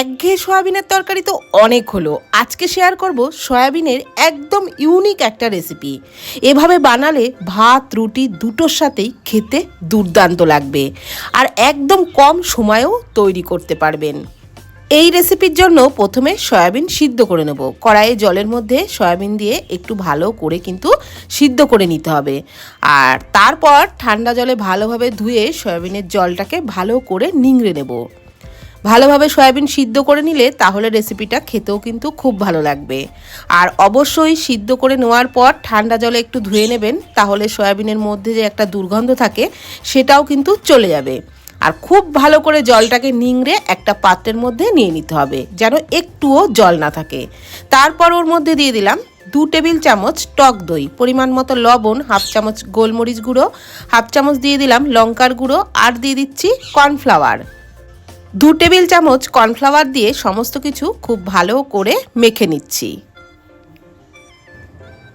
একঘেয়ে সয়াবিনের তরকারি তো অনেক হলো। আজকে শেয়ার করব সয়াবিনের একদম ইউনিক একটা রেসিপি এভাবে বানালে ভাত, রুটি দুটোর সাথেই খেতে দুর্দান্ত লাগবে আর একদম কম সময়েও তৈরি করতে পারবেন। এই রেসিপির জন্য প্রথমে সয়াবিন সিদ্ধ করে নেব। কড়াইয়ে জলের মধ্যে সয়াবিন দিয়ে একটু ভালো করে কিন্তু সিদ্ধ করে নিতে হবে। আর তারপর ঠান্ডা জলে ভালোভাবে ধুয়ে সয়াবিনের জলটাকে ভালো করে নিংড়ে নেব। ভালোভাবে সয়াবিন সিদ্ধ করে নিলে তাহলে রেসিপিটা খেতেও কিন্তু খুব ভালো লাগবে। আর অবশ্যই সিদ্ধ করে নেওয়ার পর ঠান্ডা জলে একটু ধুয়ে নেবেন, তাহলে সয়াবিনের মধ্যে যে একটা দুর্গন্ধ থাকে সেটাও কিন্তু চলে যাবে। আর খুব ভালো করে জলটাকে নিংড়ে একটা পাত্রের মধ্যে নিয়ে নিতে হবে, যেন একটুও জল না থাকে। তারপর ওর মধ্যে দিয়ে দিলাম দু টেবিল চামচ টক দই, পরিমাণ মতো লবণ, হাফ চামচ গোলমরিচ গুঁড়ো, হাফ চামচ দিয়ে দিলাম লঙ্কার গুঁড়ো, আর দিয়ে দিচ্ছি কর্নফ্লাওয়ার। দু টেবিল চামচ কর্নফ্লাওয়ার দিয়ে সমস্ত কিছু খুব ভালো করে মেখে নিচ্ছি।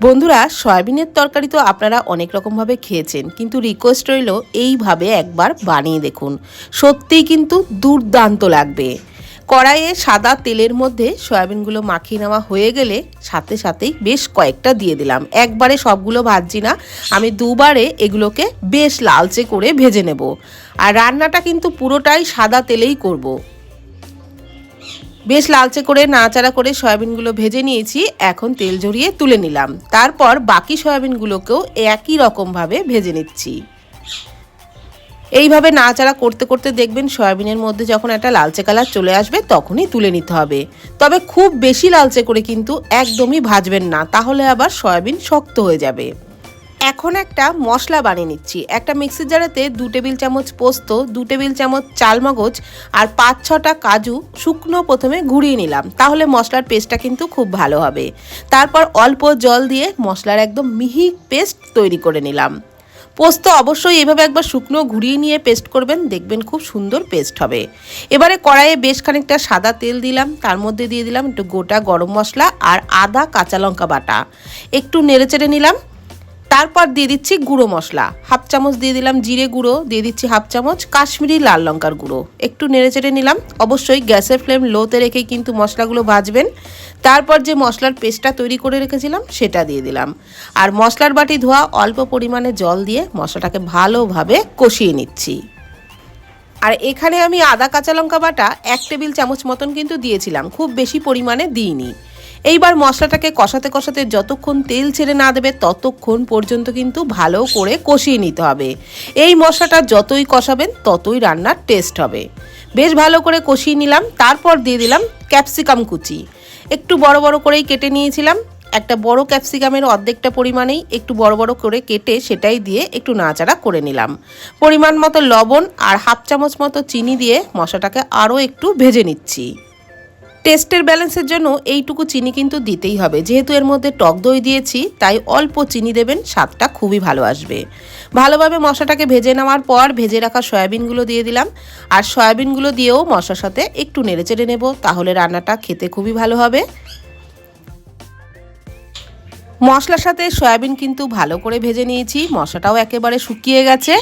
বন্ধুরা, সয়াবিনের তরকারি তো আপনারা অনেক রকমভাবে খেয়েছেন, কিন্তু রিকোয়েস্ট রইল এইভাবে একবার বানিয়ে দেখুন। সত্যিই কিন্তু দুর্দান্ত লাগবে। কড়াইয়ে সাদা তেলের মধ্যে সয়াবিনগুলো মাখিয়ে নেওয়া হয়ে গেলে সাথে সাথেই বেশ কয়েকটা দিয়ে দিলাম। একবারে সবগুলো ভাজছি না। আমি দুবারে এগুলোকে বেশ লালচে করে ভেজে নেব। আর রান্নাটা কিন্তু পুরোটাই সাদা তেলেই করব। বেশ লালচে করে নাড়াচাড়া করে সয়াবিনগুলো ভেজে নিয়েছি। এখন তেল ঝরিয়ে তুলে নিলাম। তারপর বাকি সয়াবিনগুলোকেও একই রকমভাবে ভেজে নিচ্ছি। এইভাবে নাড়াচাড়া করতে করতে দেখবেন সয়াবিনের মধ্যে যখন একটা লালচে কালার চলে আসবে, তখনই তুলে নিতে হবে। তবে খুব বেশি লালচে করে কিন্তু একদমই ভাজবেন না, তাহলে আবার সয়াবিন শক্ত হয়ে যাবে। এখন একটা মশলা বানিয়ে নিচ্ছি। একটা মিক্সির জারেতে দু টেবিল চামচ পোস্ত, দু টেবিল চামচ চালমগজ আর পাঁচ ছটা কাজু শুকনো প্রথমে ঘুরিয়ে নিলাম। তাহলে মশলার পেস্টটা কিন্তু খুব ভালো হবে। তারপর অল্প জল দিয়ে মশলার একদম মিহি পেস্ট তৈরি করে নিলাম। পোস্ত অবশ্যই এভাবে একবার শুকনো ঘুরিয়ে নিয়ে পেস্ট করবেন, দেখবেন খুব সুন্দর পেস্ট হবে। এবারে কড়াইয়ে বেশ খানিকটা সাদা তেল দিলাম, তার মধ্যে দিয়ে দিলাম একটু গোটা গরম মশলা আর আদা কাঁচা লঙ্কা বাটা। একটু নেড়েচেড়ে নিলাম, তারপর দিয়ে দিচ্ছি গুঁড়ো মশলা। হাফ চামচ দিয়ে দিলাম জিরে গুঁড়ো, দিয়ে দিচ্ছি হাফ চামচ কাশ্মীরি লাল লঙ্কার গুঁড়ো। একটু নেড়েচেড়ে নিলাম, অবশ্যই গ্যাসের ফ্লেম লোতে রেখে কিন্তু মশলাগুলো ভাজবেন। তারপর যে মশলার পেস্টটা তৈরি করে রেখেছিলাম, সেটা দিয়ে দিলাম। আর মশলার বাটি ধোয়া, অল্প পরিমাণে জল দিয়ে মশলাটাকে ভালোভাবে কষিয়ে নিচ্ছি। আর এখানে আমি আদা কাঁচা লঙ্কা বাটা এক টেবিল চামচ মতন কিন্তু দিয়েছিলাম, খুব বেশি পরিমাণে দিইনি। এইবার মশলাটাকে কষাতে কষাতে যতক্ষণ তেল ছেড়ে না দেবে, ততক্ষণ পর্যন্ত কিন্তু ভালো করে কষিয়ে নিতে হবে। এই মশলাটা যতই কষাবেন, ততই রান্নার টেস্ট হবে। বেশ ভালো করে কষিয়ে নিলাম, তারপর দিয়ে দিলাম ক্যাপসিকাম কুচি। একটু বড় বড় করেই কেটে নিয়েছিলাম। একটা বড় ক্যাপসিকামের অর্ধেকটা পরিমাণেই একটু বড় বড় করে কেটে সেটাই দিয়ে একটু নাচাড়া করে নিলাম। পরিমাণ মতো লবণ আর হাফ চামচ মতো চিনি দিয়ে মশলাটাকে আরও একটু ভেজে নিচ্ছি। টেস্টের ব্যালেন্সের জন্য এইটুকু চিনি কিন্তু দিতেই হবে। যেহেতু এর মধ্যে টক দই দিয়েছি, তাই অল্প চিনি দেবেন, স্বাদটা খুবই ভালো আসবে। ভালোভাবে মশলাটাকে ভেজে নেওয়ার পর ভেজে রাখা সয়াবিনগুলো দিয়ে দিলাম। আর সয়াবিনগুলো দিয়েও মশলার সাথে একটু নেড়েচেড়ে নেব, তাহলে রান্নাটা খেতে খুবই ভালো হবে। মশলার সাথে সয়াবিন কিন্তু ভালো করে ভেজে নিয়েছি, মশলাটাও একেবারে শুকিয়ে গেছে,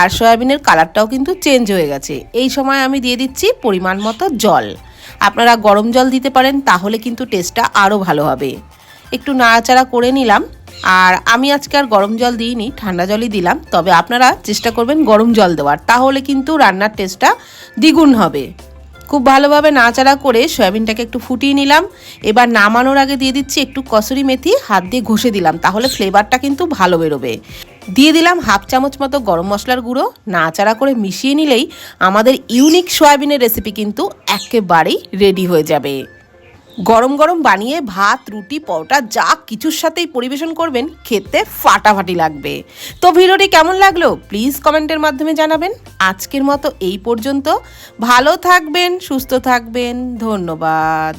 আর সয়াবিনের কালারটাও কিন্তু চেঞ্জ হয়ে গেছে। এই সময় আমি দিয়ে দিচ্ছি পরিমাণ মতো জল। আপনারা গরম জল দিতে পারেন, তাহলে কিন্তু টেস্টটা আরও ভালো হবে। একটু নাড়াচাড়া করে নিলাম, আর আমি আজকে আর গরম জল দিইনি, ঠান্ডা জলই দিলাম, তবে আপনারা চেষ্টা করবেন গরম জল দেওয়ার, তাহলে কিন্তু রান্নার টেস্টটা দ্বিগুণ হবে। খুব ভালোভাবে নাচাড়া করে সয়াবিনটাকে একটু ফুটিয়ে নিলাম, এবার নামানোর আগে দিয়ে দিচ্ছি একটু কসুরি মেথি, হাত দিয়ে ঘষে দিলাম, তাহলে ফ্লেভারটা কিন্তু ভালো বেরোবে। দিয়ে দিলাম হাফ চামচ মতো গরম মশলার গুঁড়ো। নাড়াচাড়া করে মিশিয়ে নিলেই আমাদের ইউনিক সয়াবিনের রেসিপি কিন্তু একেবারেই রেডি হয়ে যাবে। গরম গরম বানিয়ে ভাত, রুটি, পরোটা, যা কিছুর সাথেই পরিবেশন করবেন, খেতে ফাটাফাটি লাগবে। তো ভিডিওটি কেমন লাগল? প্লিজ কমেন্টের মাধ্যমে জানাবেন। আজকের মতো এই পর্যন্ত। ভালো থাকবেন, সুস্থ থাকবেন। ধন্যবাদ।